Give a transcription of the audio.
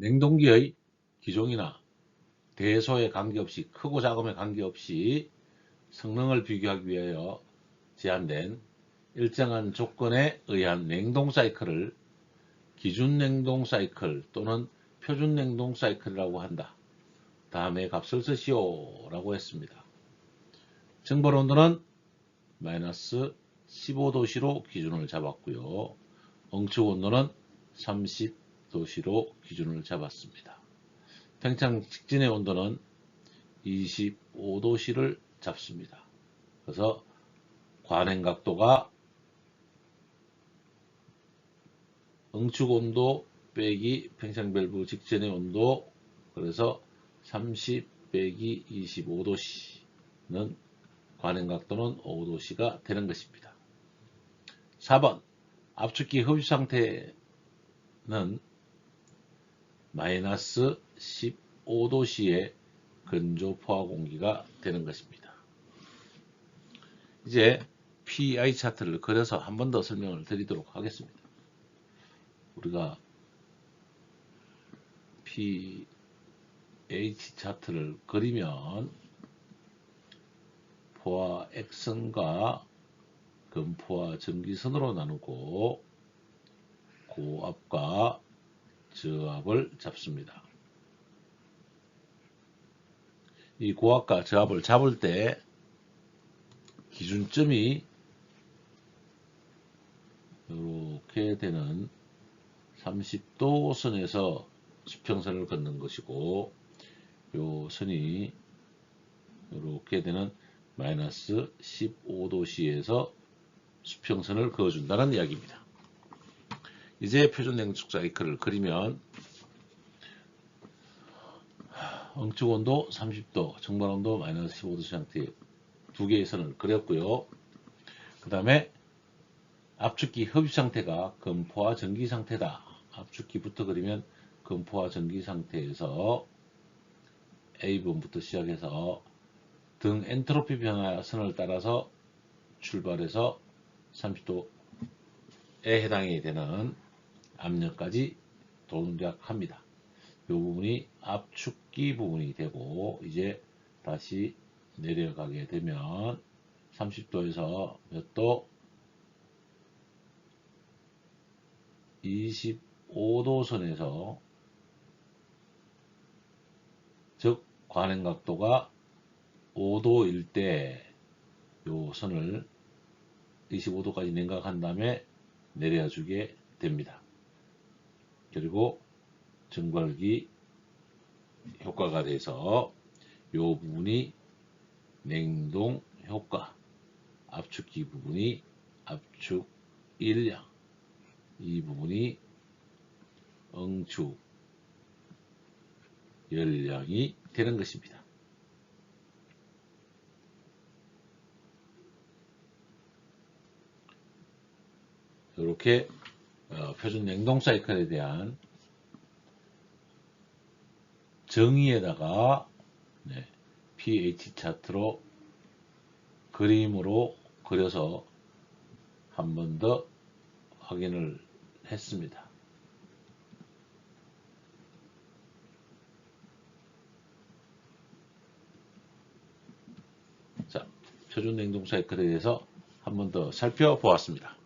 냉동기의 기종이나 대소에 관계없이 크고 작음에 관계없이 성능을 비교하기 위하여 제한된 일정한 조건에 의한 냉동 사이클을 기준 냉동 사이클 또는 표준 냉동 사이클이라고 한다. 다음에 값을 쓰시오 라고 했습니다. 증발 온도는 마이너스 15도씨로 기준을 잡았고요. 응축 온도는 30 도씨로 기준을 잡았습니다. 팽창 직진의 온도는 25도씨를 잡습니다. 그래서 관행 각도가 응축 온도 빼기 밸브 직전의 온도 그래서 30 빼기 25도씨는 관행 각도는 5도씨가 되는 것입니다. 4번 압축기 흡입 상태는 마이너스 15도씨의 근조 포화 공기가 되는 것입니다. 이제 PI 차트를 그려서 한 번 더 설명을 드리도록 하겠습니다. 우리가 pH 차트를 그리면 포화 X선과 금포화 전기선으로 나누고 고압과 저압을 잡습니다. 이 고압과 저압을 잡을 때 기준점이 이렇게 되는 30도 선에서 수평선을 걷는 것이고 요 선이 이렇게 되는 마이너스 15도씨에서 수평선을 그어준다는 이야기입니다. 이제 표준 냉축 사이클을 그리면 응축 온도 30도, 정발 온도 마이너스 15도 상태 두 개의 선을 그렸고요. 그 다음에 압축기 흡입 상태가 금포화 전기 상태다. 압축기부터 그리면 금포화 전기 상태에서 A번부터 시작해서 등 엔트로피 변화 선을 따라서 출발해서 30도에 해당이 되는 압력까지 동작합니다. 이 부분이 압축기 부분이 되고 이제 다시 내려가게 되면 30도에서 몇 도? 25도 선에서 즉 관행 각도가 5도일 때 요 선을 25도까지 냉각한 다음에 내려주게 됩니다. 그리고 증발기 효과가 돼서 요 부분이 냉동 효과 압축기 부분이 압축 일량 이 부분이 응축 열량이 되는 것입니다. 이렇게 어, 표준 냉동 사이클에 대한 정의에다가 네, pH 차트로 그림으로 그려서 한 번 더 확인을 했습니다. 자, 표준 냉동 사이클에 대해서 한 번 더 살펴보았습니다.